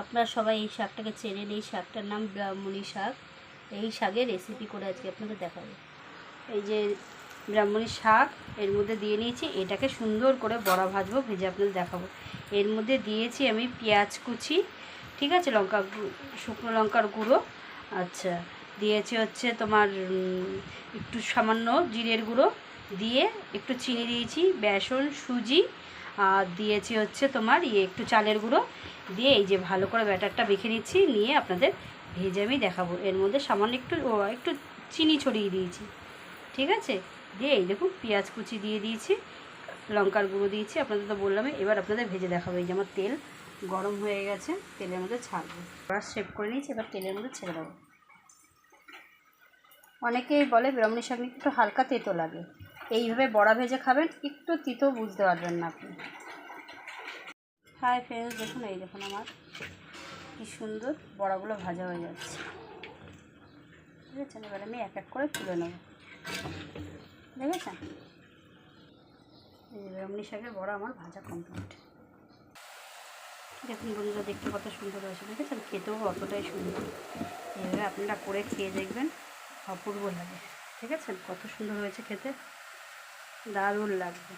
আপনারা সবাই এই শাকটাকে চেনেন এই শাকটার নাম ব্রাহ্মণী শাক। এই শাকের রেসিপি করে আজকে আপনাদের দেখাবো। এই যে ব্রাহ্মণী শাক, এর মধ্যে দিয়ে নিয়েছি। এটাকে সুন্দর করে বড়া ভাজবো, ভেজে আপনাদের দেখাবো। এর মধ্যে দিয়েছি আমি পেঁয়াজ কুচি, ঠিক আছে? লঙ্কা শুকনো লঙ্কার গুঁড়ো। আচ্ছা দিয়েছি হচ্ছে তোমার একটু সামান্য জিরের গুঁড়ো। দিয়ে একটু চিনি দিয়েছি, বেসন, সুজি, আর দিয়েছি হচ্ছে তোমার ইয়ে একটু চালের গুঁড়ো। দিয়ে এই যে ভালো করে ব্যাটারটা বেখে নিচ্ছি, নিয়ে আপনাদের ভেজে আমি দেখাবো। এর মধ্যে সামান্য একটু একটু চিনি ছড়িয়ে দিয়েছি। ঠিক আছে? দিয়ে এই দেখুন, পেঁয়াজ কুচি দিয়ে দিয়েছি, লঙ্কার গুঁড়ো দিয়েছি, আপনাদের তো বললামই, এবার আপনাদের ভেজে দেখাবো। এই যে আমার তেল গরম হয়ে গেছে, তেলের মধ্যে ছাড়বো। এবার সেভ করে নিয়েছি, এবার তেলের মধ্যে ছেড়ে দেবো। অনেকেই বলে, ব্রাহ্মণী শাক একটু হালকা তেতো লাগে। এইভাবে বড়া ভেজে খাবেন, একটু তিতো বুঝতে পারবেন না আপনি। হাই ফ্রেন্ডস দেখুন, এই দেখুন আমার, কি সুন্দর বড়াগুলো ভাজা হয়ে যাচ্ছে। বুঝেছেন এবার আমি এক এক করে তুলে নেব। দেখেছেন? ব্রাহ্মণী শাকের বড়া আমার ভাজা কমপ্লিট দেখুন বন্ধুরা, দেখতে কত সুন্দর হয়েছে। দেখেছেন? খেতেও অতটাই সুন্দর। এইভাবে আপনারা করে খেয়ে দেখবেন, অপূর্ব লাগে। ঠিক আছে? কত সুন্দর হয়েছে খেতে। দারুণ লাগবে।